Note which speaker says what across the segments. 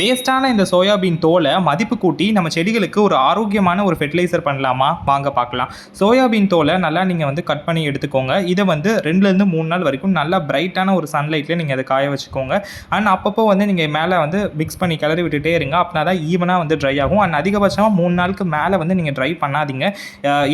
Speaker 1: வேஸ்ட்டான இந்த சோயாபீன் தோலை மதிப்பு கூட்டி நம்ம செடிகளுக்கு ஒரு ஆரோக்கியமான ஒரு ஃபெர்டிலைசர் பண்ணலாமா? வாங்க பார்க்கலாம். சோயாபீன் தோலை நல்லா நீங்கள் வந்து கட் பண்ணி எடுத்துக்கோங்க. இதை வந்து ரெண்டுலேருந்து மூணு நாள் வரைக்கும் நல்லா பிரைட்டான ஒரு சன்லைட்டில் நீங்கள் அதை காய வச்சுக்கோங்க. அண்ட் அப்பப்போ வந்து நீங்கள் மேலே வந்து மிக்ஸ் பண்ணி கிளறி விட்டுட்டே இருங்க. அப்படின்னா தான் ஈவனாக வந்து ட்ரை ஆகும். அண்ட் அதிகபட்சமாக மூணு நாளுக்கு மேலே வந்து நீங்கள் ட்ரை பண்ணாதீங்க.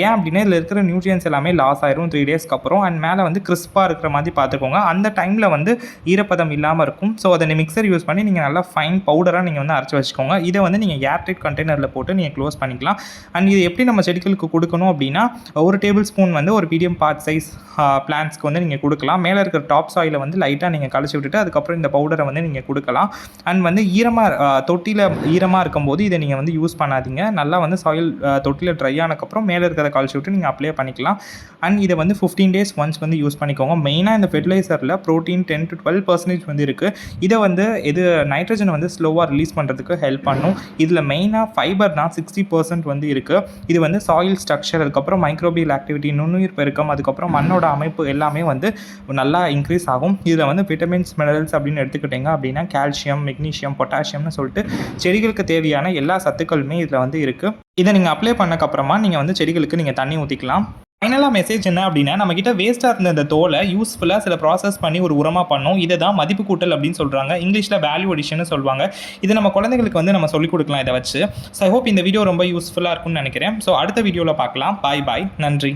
Speaker 1: ஏன் அப்படின்னா இதில் இருக்கிற நியூட்ரியன்ஸ் எல்லாமே லாஸ் ஆயிரும் த்ரீ டேஸ்க்கு அப்புறம். அண்ட் மேலே வந்து கிறிஸ்பாக இருக்கிற மாதிரி பார்த்துக்கோங்க. அந்த டைமில் வந்து ஈரப்பதம் இல்லாமல் இருக்கும். ஸோ அதை மிக்சர் யூஸ் பண்ணி நீங்கள் நல்லா ஃபைன் பவுடர் பவுடராக நீங்கள் வந்து அரைச்சி வச்சுக்கோங்க. இதை வந்து நீங்கள் ஏர்டைட் கண்டெய்னரில் போட்டு நீங்கள் க்ளோஸ் பண்ணிக்கலாம். அண்ட் இது எப்படி நம்ம செடிகளுக்கு கொடுக்கணும் அப்படின்னா ஒரு டேபிள் ஸ்பூன் வந்து ஒரு மீடியம் பார்ட் சைஸ் பிளான்ஸ்க்கு வந்து நீங்கள் கொடுக்கலாம். மேலே இருக்கிற டாப் சாயிலை வந்து லைட்டாக நீங்கள் கழிச்சு விட்டுட்டு அதுக்கப்புறம் இந்த பவுடரை வந்து நீங்கள் கொடுக்கலாம். அண்ட் வந்து ஈரமாக தொட்டியில் ஈரமாக இருக்கும்போது இதை நீங்கள் வந்து யூஸ் பண்ணாதீங்க. நல்லா வந்து சாயில் தொட்டியில் ட்ரை ஆனதுக்கப்புறம் மேலே இருக்கிறத கழிச்சு விட்டு நீங்கள் அப்ளை பண்ணிக்கலாம். அண்ட் இதை வந்து ஃபிஃப்டீன் டேஸ் ஒன்ஸ் வந்து யூஸ் பண்ணிக்கோங்க. மெயினாக இந்த ஃபெர்டிலைசரில் protein ten to twelve percentage வந்து இருக்குது இதை வந்து இது நைட்ரஜன் வந்து ஸ்லோவாக ரிலீஸ் பண்ணுறதுக்கு ஹெல்ப் பண்ணும். இதில் மெயினாக ஃபைபர் தான் சிக்ஸ்டி பர்சன்ட் வந்து இருக்குது இது வந்து சாயில் ஸ்ட்ரக்சர் அதுக்கப்புறம் மைக்ரோபியல் ஆக்டிவிட்டி நுண்ணுயிர் பெருக்கம் அதுக்கப்புறம் மண்ணோட அமைப்பு எல்லாமே வந்து நல்லா இன்க்ரீஸ் ஆகும். இதில் வந்து விட்டமின்ஸ் மினரல்ஸ் அப்படின்னு எடுத்துக்கிட்டிங்க அப்படின்னா கால்சியம் மெக்னீஷியம் பொட்டாசியம்னு சொல்லிட்டு செடிகளுக்கு தேவையான எல்லா சத்துக்களுமே இதில் வந்து இருக்குது இதை நீங்கள் அப்ளை பண்ணக்கப்புறமா நீங்கள் வந்து செடிகளுக்கு நீங்கள் தண்ணி ஊற்றிக்கலாம் ஃபைனலாக மெசேஜ் என்ன அப்படின்னா நம்மக்கிட்ட வேஸ்ட்டாக இருந்த அந்த தோலை யூஸ்ஃபுல்லாக சில ப்ராசஸ் பண்ணி ஒரு உரமாக பண்ணோம். இதை தான் மதிப்பு கூட்டல் அப்படின்னு சொல்கிறாங்க இங்கிலீஷில் வேல்யூ அடிஷன் சொல்லுவாங்க இது நம்ம குழந்தைங்களுக்கு வந்து நம்ம சொல்லிக் கொடுக்கலாம் இதை வச்சு. ஸோ ஐ ஹோப் இந்த வீடியோ ரொம்ப யூஸ்ஃபுல்லாக இருக்கும்னு நினைக்கிறேன். ஸோ அடுத்த வீடியோவில் பார்க்கலாம். பாய் பாய் நன்றி.